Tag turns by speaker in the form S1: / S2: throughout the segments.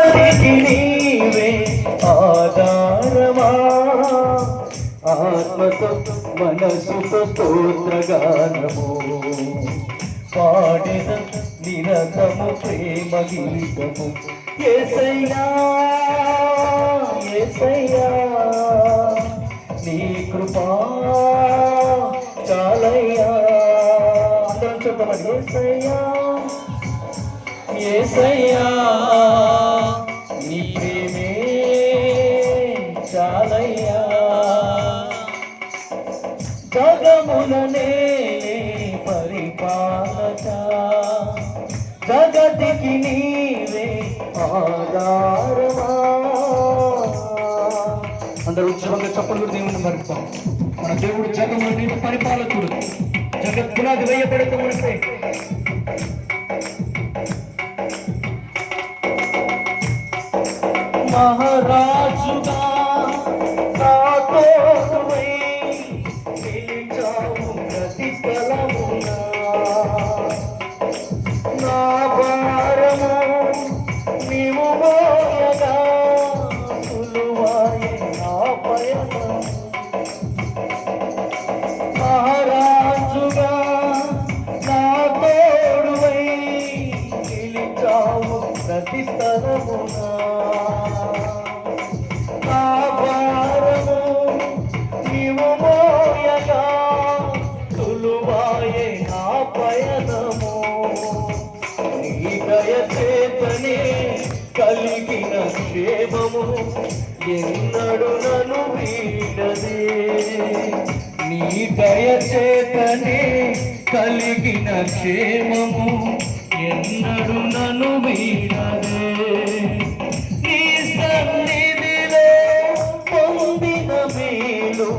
S1: నీవే ఆధారమా? ఆత్మతో మనసుతో స్తోత్రగానము. పాడిన నిరతము ప్రేమ గీతము. ఏసయ్యా ఏసయ్యా నీ కృపా చాలయ్యా. అందరం చూద్దామండి ఏసయ్యా ఏసయ్యా. నీ ప్రేమే చాలయ్యా జగముననే పరిపాలక జగతికి నీవే ఆధారమా అందరూ ఉత్సవంగా చప్పట్లు దేవుని మరుపుతాం మన దేవుడు జగము నీటి పరిపాలకుడు జగత్ పునాది వేయబడుతూ ఉంటే మహారాజుగా నాతోవై నిలిచావు ప్రతి స్థలమున. నా భారము నీవు మోయగా సులువాయే నా పయనం మహారాజుగా నా తోడువై నిలిచావు క్షేమము ఎన్నడు నను వీడదే. నీ దయచేతనే కలిగిన క్షేమము ఎన్నడు నను వీడదే. నీ సన్నిధిలో పొందిన మేలు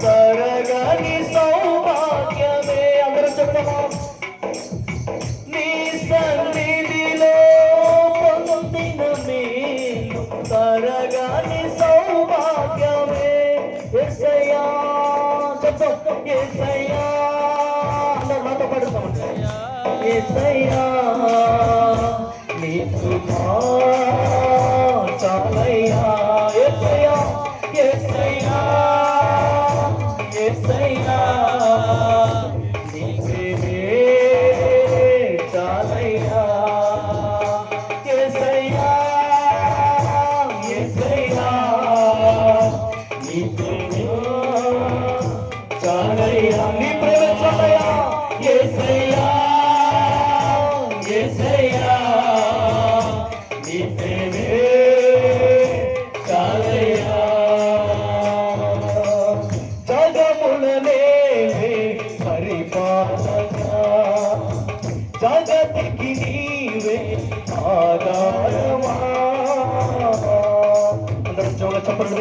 S1: తరగని సౌభాగ్యమే. అందరూ చెప్పమా? నీ చెప్పు ఎస్సయ్యా అందరూ నాతో పడుతామండి ఎస్సయ్యా నీ కృపా చాలయ్యా ఎస్సయ్యా ఎస్సయ్యా ఎస్సయ్యా నీ ప్రేమే జగతికి నీవే ఆధారమా అందరూ జోగ చప్పట్లు